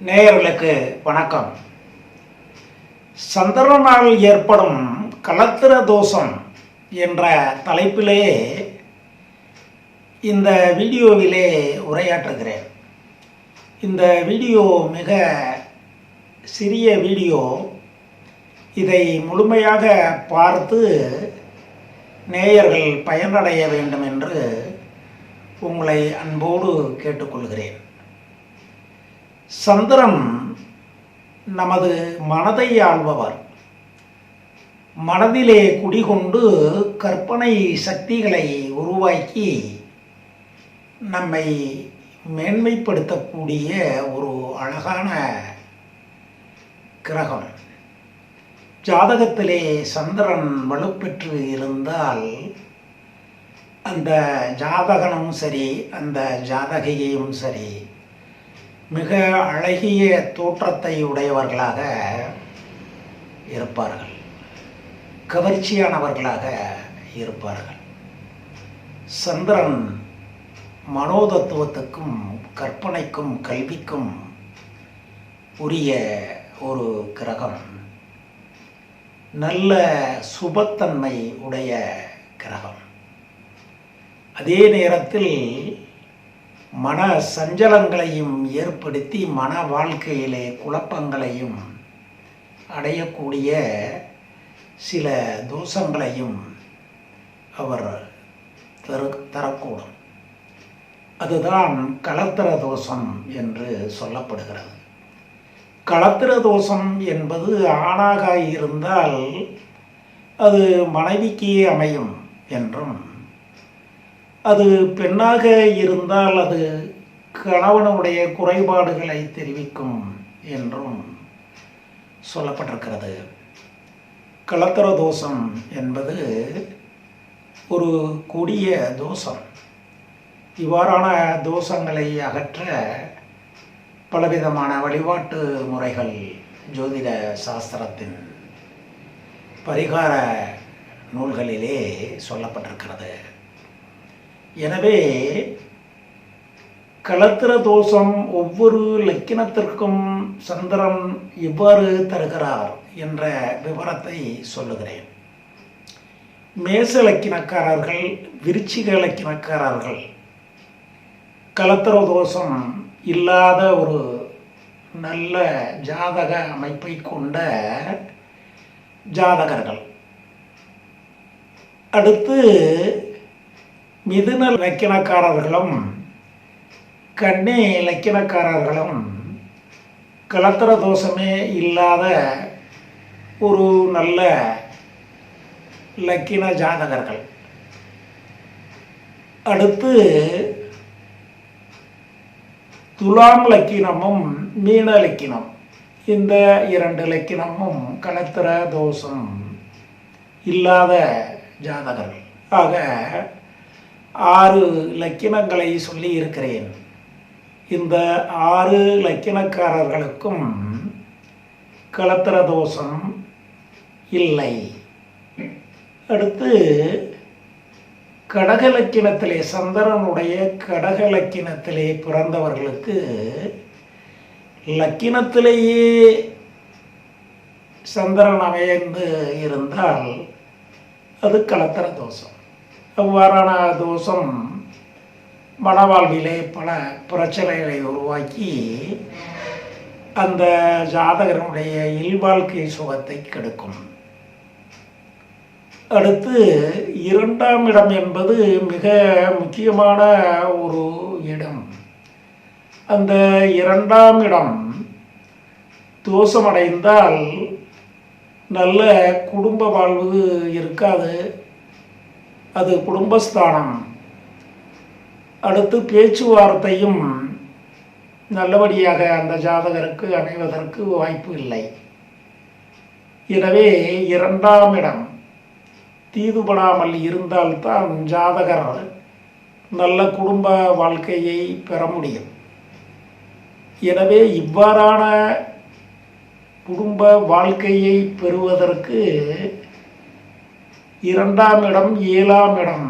நேயர்களுக்கு வணக்கம். சந்திரனால் ஏற்படும் கலத்திர தோஷம் என்ற தலைப்பிலே இந்த வீடியோவிலே உரையாற்றுகிறேன். இந்த வீடியோ மிக சிறிய வீடியோ. இதை முழுமையாக பார்த்து நேயர்கள் பயனடைய வேண்டும் என்று உங்களை அன்போடு கேட்டுக்கொள்கிறேன். சந்திரன் நமது மனதை ஆள்பவர். மனதிலே குடிகொண்டு கற்பனை சக்திகளை உருவாக்கி நம்மை மேன்மைப்படுத்தக்கூடிய ஒரு அழகான கிரகம். ஜாதகத்திலே சந்திரன் வலுப்பெற்று இருந்தால் அந்த ஜாதகனும் சரி அந்த ஜாதகியையும் சரி மிக அழகிய தோற்றத்தை உடையவர்களாக இருப்பார்கள். கவர்ச்சியானவர்களாக இருப்பார்கள். சந்திரன் மனோதத்துவத்துக்கும் கற்பனைக்கும் கல்விக்கும் உரிய ஒரு கிரகம். நல்ல சுபத்தன்மை உடைய கிரகம். அதே நேரத்தில் மன சஞ்சலங்களையும் ஏற்படுத்தி மன வாழ்க்கையிலே குழப்பங்களையும் அடையக்கூடிய சில தோஷங்களையும் அவர் தரு தரக்கூடும். அதுதான் கலத்திர தோஷம் என்று சொல்லப்படுகிறது. கலத்திர தோஷம் என்பது ஆணாக இருந்தால் அது மனைவிக்கு அமையும் என்றும் அது பெண்ணாக இருந்தால் அது கணவனுடைய குறைபாடுகளை தெரிவிக்கும் என்றும் சொல்லப்பட்டிருக்கிறது. கலத்தர தோஷம் என்பது ஒரு கொடிய தோஷம். இவ்வாறான தோஷங்களை அகற்ற பலவிதமான வழிபாட்டு முறைகள் ஜோதிட சாஸ்திரத்தின் பரிகார நூல்களிலே சொல்லப்பட்டிருக்கிறது. எனவே களத்திர தோஷம் ஒவ்வொரு லக்கினத்திற்கும் சந்திரன் எவ்வாறு தருகிறார் என்ற விவரத்தை சொல்லுகிறேன். மேச லக்கினக்காரர்கள் விருச்சிக லக்கினக்காரர்கள் களத்திர தோஷம் இல்லாத ஒரு நல்ல ஜாதக அமைப்பை கொண்ட ஜாதகர்கள். அடுத்து மிதுன லக்கினக்காரர்களும் கன்னி லக்கினக்காரர்களும் கலத்திர தோஷமே இல்லாத ஒரு நல்ல லக்கின ஜாதகர்கள். அடுத்து துலாம் லக்கினமும் மீன லக்கினம் இந்த இரண்டு லக்கினமும் கலத்திர தோஷம் இல்லாத ஜாதகர்கள். ஆக ஆறு லக்கினங்களை சொல்லி இருக்கிறேன். இந்த ஆறு லக்கினக்காரர்களுக்கும் கலத்திர தோஷம் இல்லை. அடுத்து கடக லக்கினத்திலே சந்திரனுடைய கடக லக்கினத்திலே பிறந்தவர்களுக்கு லக்கினத்திலேயே சந்திரன் அமைந்து இருந்தால் அது கலத்திர தோஷம் அவ்வாறான தோஷம் மனவாழ்விலே பல பிரச்சனைகளை உருவாக்கி அந்த ஜாதகனுடைய இல்வாழ்க்கை சுகத்தை கெடுக்கும். அடுத்து இரண்டாம் இடம் என்பது மிக முக்கியமான ஒரு இடம். அந்த இரண்டாம் இடம் தோஷமடைந்தால் நல்ல குடும்ப வாழ்வு இருக்காது. அது குடும்பஸ்தானம். அடுத்து பேச்சுவார்த்தையும் நல்லபடியாக அந்த ஜாதகருக்கு அமைவதற்கு வாய்ப்பு இல்லை. எனவே இரண்டாம் இடம் தீதுபடாமல் இருந்தால்தான் ஜாதகர் நல்ல குடும்ப வாழ்க்கையை பெற முடியும். எனவே இவ்வாறான குடும்ப வாழ்க்கையை பெறுவதற்கு இரண்டாம் இடம் ஏழாம் இடம்.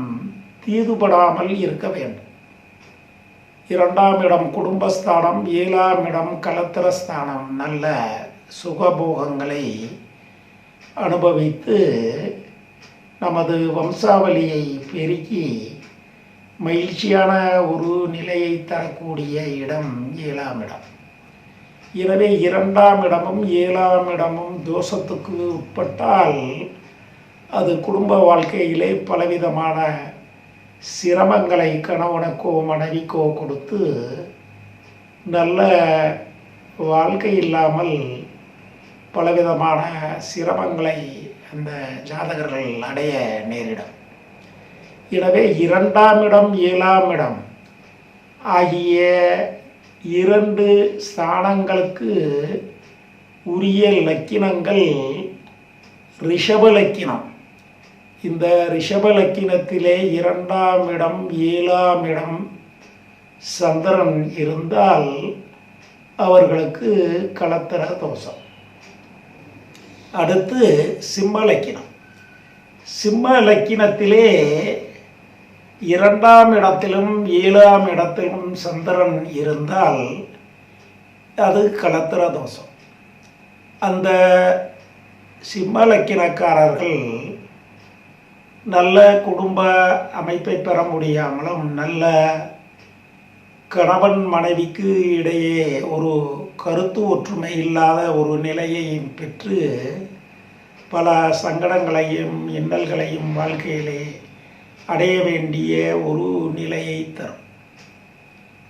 தீதுபடாமல் இருக்க வேண்டும். இரண்டாம் இடம் குடும்பஸ்தானம் ஏழாம் இடம் கலத்திரஸ்தானம். நல்ல சுகபோகங்களை அனுபவித்து நமது வம்சாவளியை பெருக்கி மகிழ்ச்சியான ஒரு நிலையை தரக்கூடிய இடம் ஏழாம் இடம். எனவே இரண்டாம் இடமும் ஏழாம் இடமும் தோஷத்துக்கு உட்பட்டால் அது குடும்ப வாழ்க்கையிலே பலவிதமான சிரமங்களை கணவனுக்கோ மனைவிக்கோ கொடுத்து நல்ல வாழ்க்கை இல்லாமல் பலவிதமான சிரமங்களை அந்த ஜாதகர்கள் அடைய நேரிடும். எனவே இரண்டாம் இடம் ஏழாம் இடம் ஆகிய இரண்டு ஸ்தானங்களுக்கு உரிய லக்கினங்கள் ரிஷப லக்கினம். இந்த ரிஷபலக்கினத்திலே இரண்டாம் இடம் ஏழாம் இடம் சந்திரன் இருந்தால் அவர்களுக்கு கலத்தர தோஷம். அடுத்து சிம்ம லக்கினம் சிம்ம லக்கினத்திலே இரண்டாம் இடத்திலும் ஏழாம் இடத்திலும் சந்திரன் இருந்தால் அது கலத்திர தோஷம். அந்த சிம்ம லக்கினக்காரர்கள் நல்ல குடும்ப அமைப்பை பெற முடியாமலும் நல்ல கணவன் மனைவிக்கு இடையே ஒரு கருத்து ஒற்றுமை இல்லாத ஒரு நிலையை பெற்று பல சங்கடங்களையும் இன்னல்களையும் வாழ்க்கையிலே அடைய வேண்டிய ஒரு நிலையை தரும்.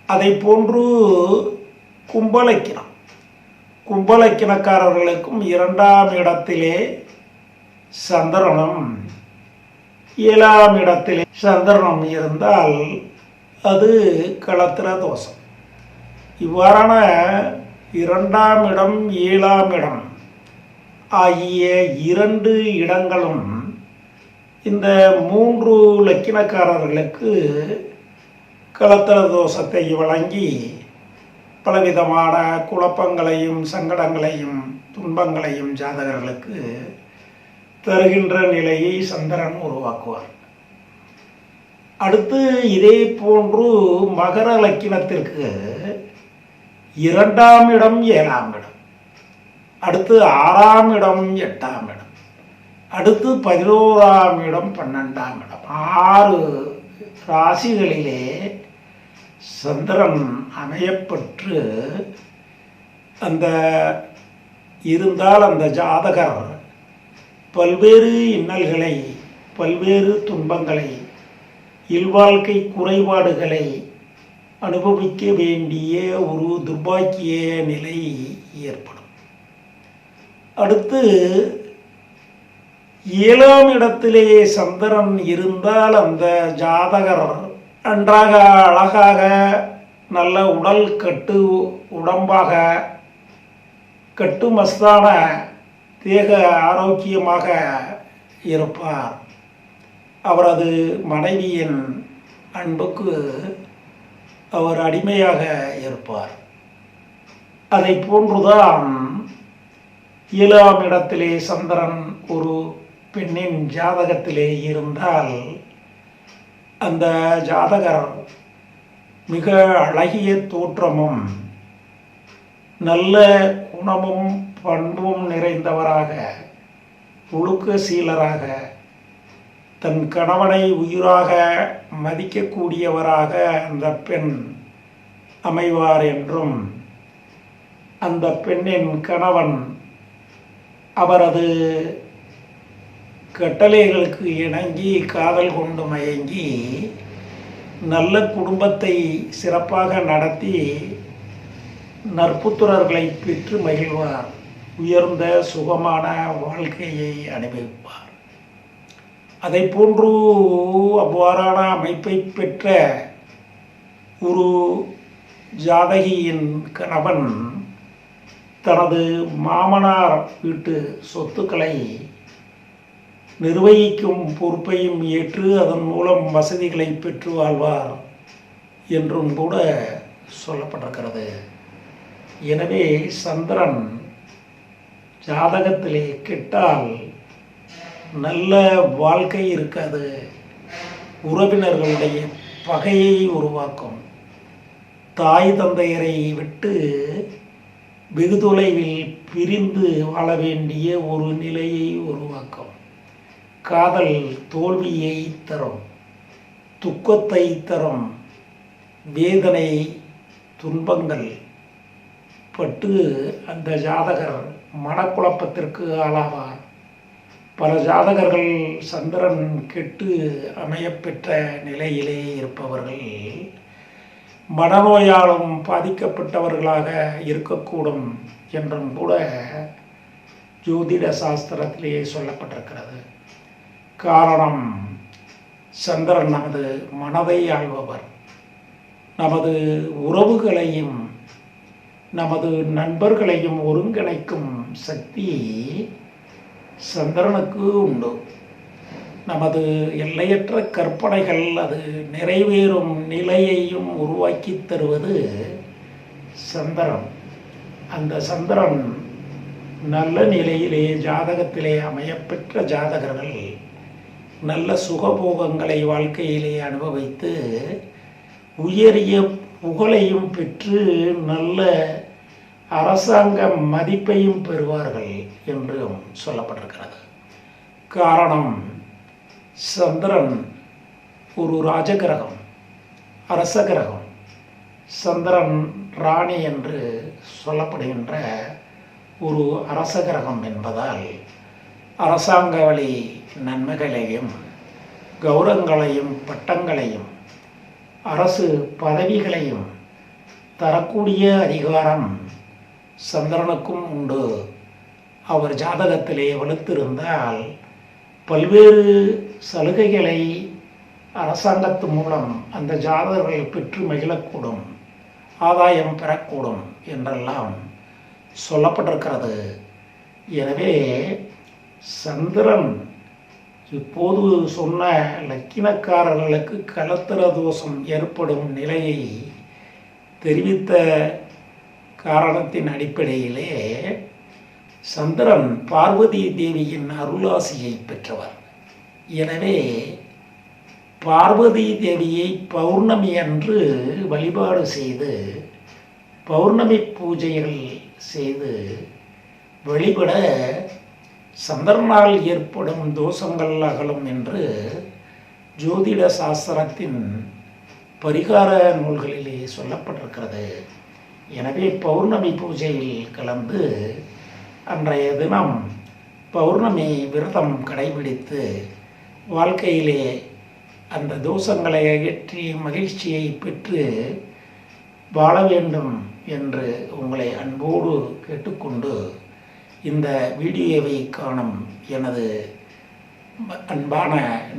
அதை போன்று கும்பலக்கினம். கும்பலக்கிணக்காரர்களுக்கும் இரண்டாம் இடத்திலே சந்திரனும் ஏழாம் இடத்தில் சந்திரனம் இருந்தால் அது களத்திர தோஷம். இவ்வாறான இரண்டாம் இடம் ஏழாம் இடம் ஆகிய இரண்டு இடங்களும் இந்த மூன்று லக்கினக்காரர்களுக்கு களத்திர தோஷத்தை வழங்கி பலவிதமான குழப்பங்களையும் சங்கடங்களையும் துன்பங்களையும் ஜாதகர்களுக்கு தருகின்ற நிலையை சந்திரன் உருவாக்குவார். அடுத்து இதே போன்று மகர லக்கினத்திற்கு இரண்டாம் இடம் ஏழாம் இடம். அடுத்து ஆறாம் இடம் எட்டாம் இடம். அடுத்து பதினோராம் இடம் பன்னெண்டாம் இடம். ஆறு ராசிகளிலே சந்திரன் அமையப்பெற்று அந்த இருந்தால் அந்த ஜாதகர் பல்வேறு இன்னல்களை பல்வேறு துன்பங்களை இல்வாழ்க்கை குறைபாடுகளை அனுபவிக்க வேண்டிய ஒரு துர்பாக்கிய நிலை ஏற்படும். அடுத்து ஏழாம் இடத்திலே சந்திரன் இருந்தால் அந்த ஜாதகர் நன்றாக அழகாக நல்ல உடல் கட்டு உடம்பாக கட்டுமஸ்தான தேக ஆரோக்கியமாக இருப்பார். அவரது மனைவியின் அன்புக்கு அவர் அடிமையாக இருப்பார். அதை போன்றுதான் ஏழாம் இடத்திலே சந்திரன் ஒரு பெண்ணின் ஜாதகத்திலே இருந்தால் அந்த ஜாதகர் மிக அழகிய தோற்றமும் நல்ல குணமும் பண்பும் நிறைந்தவராக ஒழுக்க சீலராக தன் கணவனை உயிராக மதிக்கக்கூடியவராக அந்த பெண் அமைவார் என்றும் அந்த பெண்ணின் கணவன் அவரது கட்டளைகளுக்கு இணங்கி காதல் கொண்டு மயங்கி நல்ல குடும்பத்தை சிறப்பாக நடத்தி நற்புத்திரர்களை பெற்று மகிழ்வார். உயர்ந்த சுகமான வாழ்க்கையை அனுபவிப்பார். அதை போன்று அவ்வாறான அமைப்பை பெற்ற ஒரு ஜாதகியின் கணவன் தனது மாமனார் வீட்டு சொத்துக்களை நிர்வகிக்கும் பொறுப்பையும் ஏற்று அதன் மூலம் வசதிகளை பெற்று வாழ்வார் என்றும் கூட சொல்லப்பட்டிருக்கிறது. எனவே சந்திரன் ஜாதகத்திலே கெட்டால் நல்ல வாழ்க்கை இருக்காது. உறவினர்களுடைய பகையை உருவாக்கும். தாய் தந்தையரை விட்டு வெகு தொலைவில் பிரிந்து வாழ வேண்டிய ஒரு நிலையை உருவாக்கும். காதல் தோல்வியை தரும். துக்கத்தை தரும். வேதனை துன்பங்கள் பட்டு அந்த ஜாதகர் மனக்குழப்பத்திற்கு ஆளாவார். பல ஜாதகர்கள் சந்திரன் கெட்டு அமையப்பெற்ற நிலையிலே இருப்பவர்கள் மனநோயாலும் பாதிக்கப்பட்டவர்களாக இருக்கக்கூடும் என்றும் கூட ஜோதிட சாஸ்திரத்திலேயே சொல்லப்பட்டிருக்கிறது. காரணம் சந்திரன் நமது மனதை ஆள்பவர். நமது உறவுகளையும் நமது நண்பர்களையும் ஒருங்கிணைக்கும் சக்தி சந்திரனுக்கு உண்டு. நமது எல்லையற்ற கற்பனைகள் அது நிறைவேறும் நிலையையும் உருவாக்கி தருவது சந்திரன். அந்த சந்திரன் நல்ல நிலையிலே ஜாதகத்திலே அமையப்பெற்ற ஜாதகர்கள் நல்ல சுகபோகங்களை வாழ்க்கையிலே அனுபவித்து உயரிய புகழையும் பெற்று நல்ல அரசாங்க மதிப்பையும் பெறுவார்கள் என்றும் சொல்லப்பட்டிருக்கிறது. காரணம் சந்திரன் ஒரு ராஜகிரகம் அரச கிரகம் சந்திரன் ராணி என்று சொல்லப்படுகின்ற ஒரு அரச கிரகம் என்பதால் அரசாங்க வழி நன்மைகளையும் கௌரவங்களையும் பட்டங்களையும் அரசு பதவிகளையும் தரக்கூடிய அதிகாரம் சந்திரனுக்கும் உண்டு. அவர் ஜாதகத்திலே வலுத்திருந்தால் பல்வேறு சலுகைகளை அரசாங்கத்து மூலம் அந்த ஜாதகர்கள் பெற்று மகிழக்கூடும் ஆதாயம் பெறக்கூடும் என்றெல்லாம் சொல்லப்பட்டிருக்கிறது. எனவே சந்திரன் இப்போது சொன்ன லக்கினக்காரர்களுக்கு கலத்திர தோஷம் ஏற்படும் நிலையை தெரிவித்த காரணத்தின் அடிப்படையிலே சந்திரன் பார்வதி தேவியின் அருளாசியை பெற்றவர். எனவே பார்வதி தேவியை பௌர்ணமி அன்று வழிபாடு செய்து பௌர்ணமி பூஜைகள் செய்து வழிபட சந்திரனால் ஏற்படும் தோஷங்கள் அகலும் என்று ஜோதிட சாஸ்திரத்தின் பரிகார நூல்களிலே சொல்லப்பட்டிருக்கிறது. எனவே பௌர்ணமி பூஜையில் கலந்து அன்றைய தினம் பௌர்ணமி விரதம் கடைபிடித்து வாழ்க்கையிலே அந்த தோஷங்களை அகற்றி மகிழ்ச்சியை பெற்று வாழ வேண்டும் என்று உங்களை அன்போடு கேட்டுக்கொண்டு இந்த வீடியோவை காணும் எனது அன்பான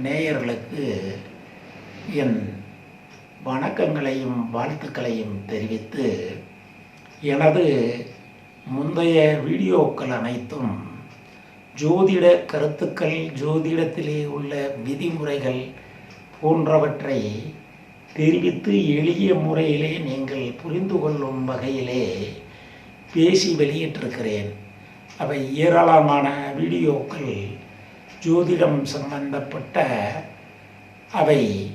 நேயர்களுக்கு என் வணக்கங்களையும் வாழ்த்துக்களையும் தெரிவித்து எனது முந்தைய வீடியோக்கள் அனைத்தும் ஜோதிட கருத்துக்கள் ஜோதிடத்திலே உள்ள விதிமுறைகள் போன்றவற்றை தெரிவித்து எளிய முறையிலே நீங்கள் புரிந்து கொள்ளும் வகையிலே பேசி வெளியிட்டிருக்கிறேன். அவை ஏராளமான வீடியோக்கள் ஜோதிடம் சம்பந்தப்பட்ட அவை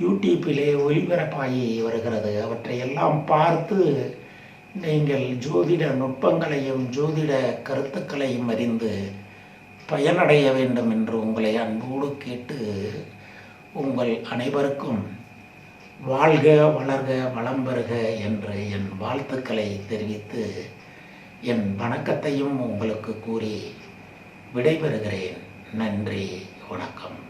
யூடியூப்பிலே ஒளிபரப்பாகி வருகிறது. அவற்றை எல்லாம் பார்த்து நீங்கள் ஜோதிட நுட்பங்களையும் ஜோதிட கருத்துக்களையும் அறிந்து பயனடைய வேண்டும் என்று உங்களை அன்போடு கேட்டு உங்கள் அனைவருக்கும் வாழ்க வளர்க வளம் பெறுக என்று என் வாழ்த்துக்களை தெரிவித்து என் வணக்கத்தையும் உங்களுக்கு கூறி விடைபெறுகிறேன். நன்றி வணக்கம்.